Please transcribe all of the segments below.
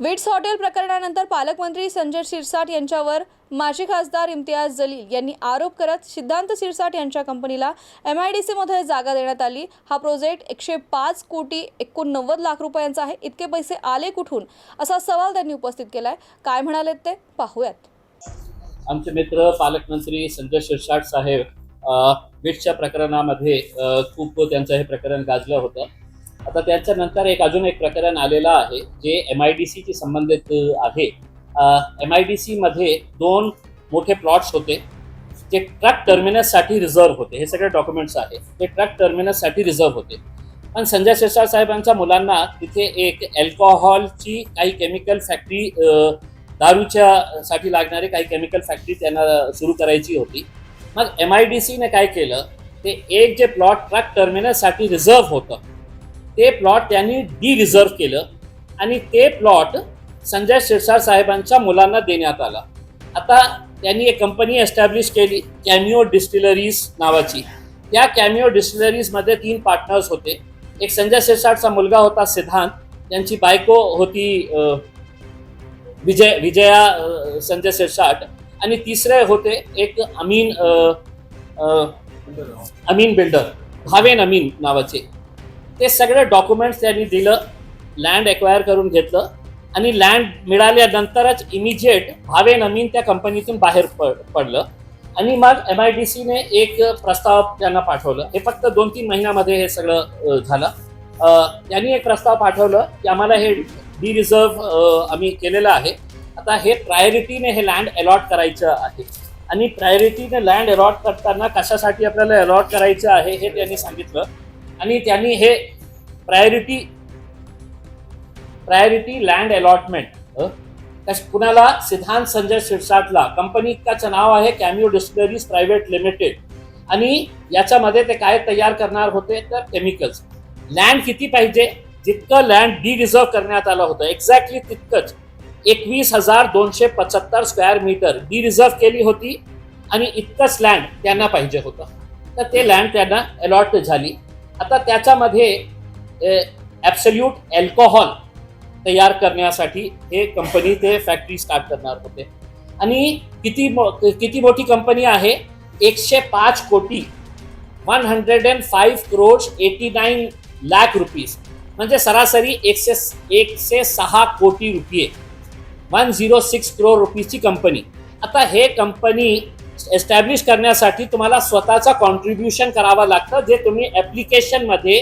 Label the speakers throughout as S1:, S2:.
S1: Wits hotel प्रकरणानंतर पालकमंत्री संजय शिरसाट यांच्यावर माजी खासदार इम्तियाज जलील यांनी आरोप करत सिद्धांत शिरसाट यांच्या कंपनीला एम आय डी सीमध्ये जागा देण्यात आली. हा प्रोजेक्ट एकशे पाच कोटी एकोणनव्वद लाख रुपयांचा आहे. इतके पैसे आले कुठून? असा सवाल त्यांनी उपस्थित केला आहे काय म्हणालेत ते? पाहूयात.
S2: आमचे मित्र पालकमंत्री संजय शिरसाट साहेब विट्सच्या प्रकरणामध्ये खूप त्यांचं हे प्रकरण गाजलं होतं. आता त्याच्यानंतर एक अजून एक प्रकरण आलेलं आहे जे एम आय डी सीशी संबंधित आहे. एम आय डी सीमध्ये दोन मोठे प्लॉट्स होते. जे ट्रक टर्मिनससाठी रिझर्व होते. हे सगळे डॉक्युमेंट्स आहेत. ते ट्रक टर्मिनससाठी रिझर्व होते. पण संजय शिरसाट साहेबांच्या मुलांना तिथे एक अल्कोहॉलची काही केमिकल फॅक्टरी दारूच्या साठी लागणारी काही केमिकल फॅक्टरी त्यांना सुरू करायची होती. मग एम आय डी सीने काय केलं? ते एक जे प्लॉट ट्रक टर्मिनससाठी रिझर्व होतं ते प्लॉट त्यांनी डी रिझर्व केलं आणि ते प्लॉट संजय शिरसाट साहेबांच्या मुलांना देण्यात आला. आता त्यांनी एक कंपनी एस्टॅब्लिश केली कॅमिओ डिस्टिलरीज नावाची. त्या कॅमिओ डिस्टिलरीजमध्ये तीन पार्टनर्स होते. एक संजय शिरसाटचा मुलगा होता सिद्धांत त्यांची बायको होती विजय विजया संजय शिरसाट आणि तिसरे होते एक अमीन अमीन बिल्डर भावेन अमीन नावाचे. ते सगळे डॉक्युमेंट्स त्यांनी दिलं लँड एक्वायर करून घेतलं आणि लँड मिळाल्यानंतरच इमिजिएट भावे नवीन त्या कंपनीतून बाहेर पड पडलं. आणि मग एम आय डी सीने एक प्रस्ताव त्यांना पाठवलं. हे फक्त दोन तीन महिन्यामध्ये हे सगळं झालं. त्यांनी एक प्रस्ताव पाठवलं की आम्हाला हे डी रिझर्व आम्ही केलेलं आहे. आता हे प्रायोरिटीने हे लँड अलॉट करायचं आहे. आणि प्रायोरिटीने लँड अलॉट करताना कशासाठी आपल्याला अलॉट करायचं आहे हे त्यांनी सांगितलं. आणि त्यांनी हे प्रायोरिटी प्रायोरिटी लँड अलॉटमेंट कुणाला? सिद्धांत संजय शिरसाटला. कंपनीचं नाव आहे कॅम्यू डिस्टिलरीज प्रायव्हेट लिमिटेड आणि याच्यामध्ये ते काय तयार करणार होते? तर केमिकल्स लँड किती पाहिजे? जितकं लँड डी रिझर्व करण्यात आलं होतं. एक्झॅक्टली तितकंच. एकवीस हजार दोनशे पचहत्तर स्क्वेअर मीटर डी रिझर्व केली होती. आणि इतकंच लँड त्यांना पाहिजे होतं. तर ते लँड त्यांना अलॉट झाली. आता त्याच्यामध्ये ॲब्सल्यूट अल्कोहॉल तयार करण्यासाठी हे कंपनी ते फॅक्टरी स्टार्ट करणार होते. आणि किती मो किती मोठी कंपनी आहे? एकशे पाच कोटी one hundred and five crores eighty nine lakh rupees म्हणजे सरासरी एकशे एकशे सहा कोटी रुपये. वन झिरो सिक्स क्रोड रुपीजची कंपनी आता हे कंपनी एस्टॅब्लिश करण्यासाठी तुम्हाला स्वतःचा कॉन्ट्रीब्युशन करावं लागतं जे तुम्ही ॲप्लिकेशनमध्ये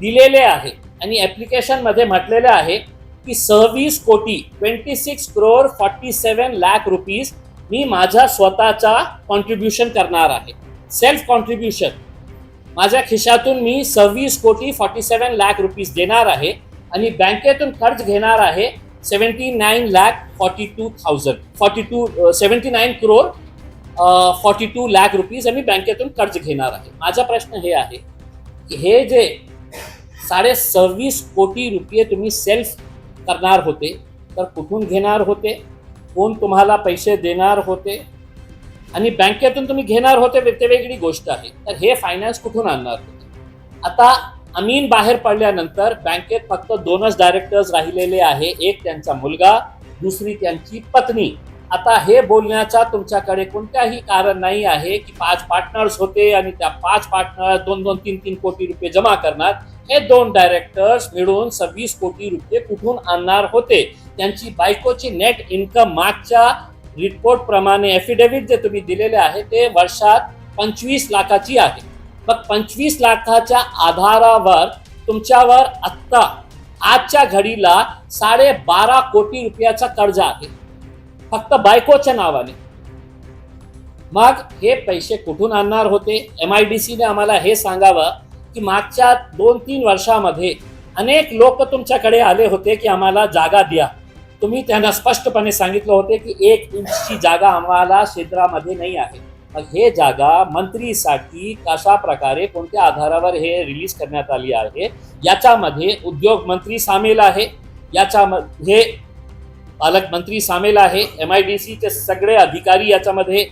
S2: दिलेले आहे. आणि ॲप्लिकेशनमध्ये म्हटलेलं आहे की सव्वीस कोटी twenty six crore forty seven lakh rupees मी माझ्या स्वतःचा कॉन्ट्रीब्युशन करणार आहे. सेल्फ कॉन्ट्रीब्युशन माझ्या खिशातून मी सव्वीस कोटी फॉर्टी सेवन लॅक रुपीज देणार आहे आणि बँकेतून खर्च घेणार आहे seventy nine lakh forty two thousand forty two seventy nine crore forty two lakh rupees आम्ही बँकेतून कर्ज घेणार आहे. माझा प्रश्न हे आहे की हे जे साडे सव्वीस कोटी रुपये तुम्ही सेल्फ करणार होते तर कुठून घेणार होते? कोण तुम्हाला पैसे देणार होते? आणि बँकेतून तुम्ही घेणार होते ते वेगळी गोष्ट आहे. तर हे फायनान्स कुठून आणणार होते? आता अमीन बाहेर पडल्यानंतर बँकेत फक्त दोनच डायरेक्टर्स राहिलेले आहे. एक त्यांचा मुलगा दुसरी त्यांची पत्नी. आता हे बोलण्याचा तुमच्याकडे कोणत्याही कारण नाही आहे की पाच पार्टनर्स होते आणि त्या पाच पार्टनर दोन दोन तीन तीन कोटी रुपये जमा करणार. हे दोन डायरेक्टर्स मिळून सव्वीस कोटी रुपये कुठून आणणार होते? त्यांची बायकोची नेट इन्कम मागच्या रिपोर्ट प्रमाणे एफिडेव्हिट जे तुम्ही दिलेले आहे ते वर्षात पंचवीस लाखाची आहे. मग पंचवीस लाखाच्या आधारावर तुमच्यावर आत्ता आजच्या घडीला साडे बारा कोटी रुपयाचा कर्ज आहे. फक्त बायकोच्या नावाने. मग हे पैसे कुठून आणणार होते? एम आय डी सीने आम्हाला हे सांगावं की मागच्या दोन तीन वर्षामध्ये अनेक लोक तुमच्याकडे आले होते की आम्हाला जागा द्या. तुम्ही त्यांना स्पष्टपणे सांगितलं होते की एक इंचची जागा आम्हाला क्षेत्रामध्ये नाही आहे. मग हे जागा मंत्रीसाठी कशा प्रकारे कोणत्या आधारावर हे रिलीज करण्यात आली आहे? याच्यामध्ये उद्योग मंत्री सामील आहे. याच्यामध्ये पालकमंत्री सामील आहे. एम आय डी सीचे सगळे अधिकारी याच्यामध्ये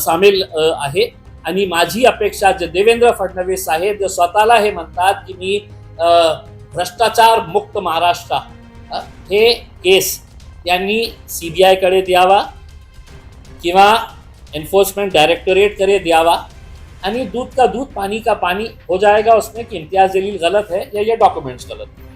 S2: सामील आहे. आणि माझी अपेक्षा जे देवेंद्र फडणवीस साहेब जे स्वतःला हे म्हणतात की मी भ्रष्टाचार मुक्त महाराष्ट्र हे केस त्यांनी सी बी आयकडे द्यावा किंवा एन्फोर्समेंट डायरेक्टोरेटकडे द्यावा. आणि दूध का दूध पानी का पानी हो जाएगा उसमें कि इम्तियाज जलील गलत है या ये डॉक्यूमेंट्स गलत है.